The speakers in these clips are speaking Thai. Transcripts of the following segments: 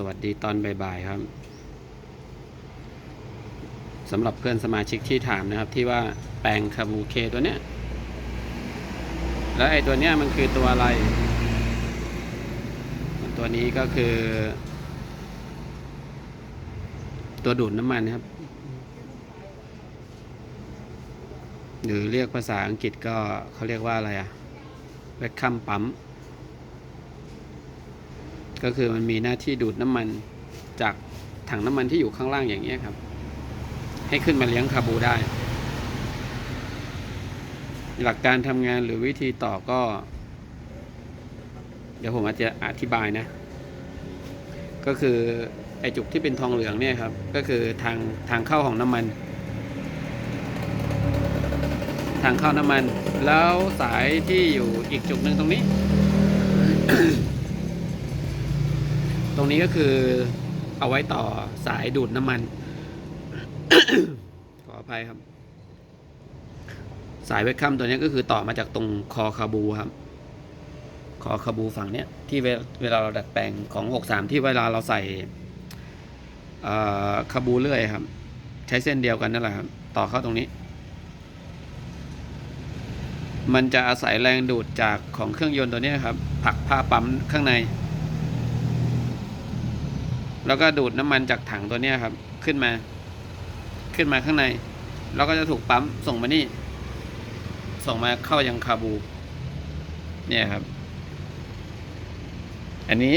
สวัสดีตอนบ่ายๆครับสำหรับเพื่อนสมาชิกที่ถามนะครับ ที่ว่าแปลงคาบูเคตัวเนี้ย แล้วไอ้ตัวเนี้ยมันคือตัวอะไร ตัวนี้ก็คือ ตัวดูดน้ำมันครับ หรือเรียกภาษาอังกฤษก็เขาเรียกว่าอะไรอะแวคคัมปั๊ม ก็คือมันมีหน้าที่ดูดน้ำมันจากถังน้ำมันที่อยู่ข้างล่างอย่างนี้ยครับ ให้ขึ้นมาเลี้ยงคาบูได้ หลักการทำงานหรือวิธีต่อก็ เดี๋ยวผมอาจจะอธิบายนะ ก็คือไอจุกที่เป็นทองเหลืองเนี่ยครับ ก็คือทางทางเข้าของน้ำมัน ทางเข้าน้ำมัน แล้วสายที่อยู่อีกจุกหนึ่งตรงนี้ ตรงนี้ก็คือเอาไว้ต่อสายดูดน้ำมัน ขออภัยครับ สายเวคัมตัวนี้ก็คือต่อมาจากตรงคอคาบูครับ คอคาบูฝั่งเนี้ยที่เวลาเราดัดแปลงของ 63 ที่เวลาเราใส่คาบูเลื่อยครับ ใช้เส้นเดียวกันนั่นแหละครับ ต่อเข้าตรงนี้ มันจะอาศัยแรงดูดจากของเครื่องยนต์ตัวนี้ครับผลักผ้าปั๊มข้างใน แล้วก็ดูดน้ำมันจากถังตัวนี้ครับ ขึ้นมา ขึ้นมาข้างใน แล้วก็จะถูกปั๊มส่งมานี่ ส่งมาเข้ายังคาบู เนี่ยครับ อันนี้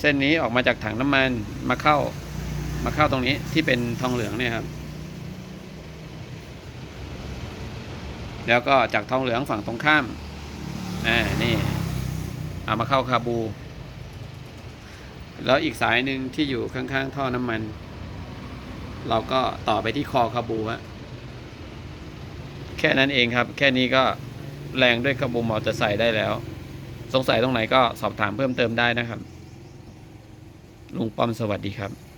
เส้นนี้ออกมาจากถังน้ำมันมาเข้า มาเข้าตรงนี้ที่เป็นทองเหลืองเนี่ยครับ แล้วก็จากทองเหลืองฝั่งตรงข้ามอ่านี่เอามาเข้าคาบู แล้วอีกสายหนึ่งที่อยู่ข้างๆ ท่อน้ำมัน เราก็ต่อไปที่คอคาบูฮะแค่นั้นเองครับ แค่นี้ก็แรงด้วยคาบูมอเตอร์ไซค์ได้แล้ว สงสัยตรงไหนก็สอบถามเพิ่มเติมได้นะครับ ลุงป้อมสวัสดีครับ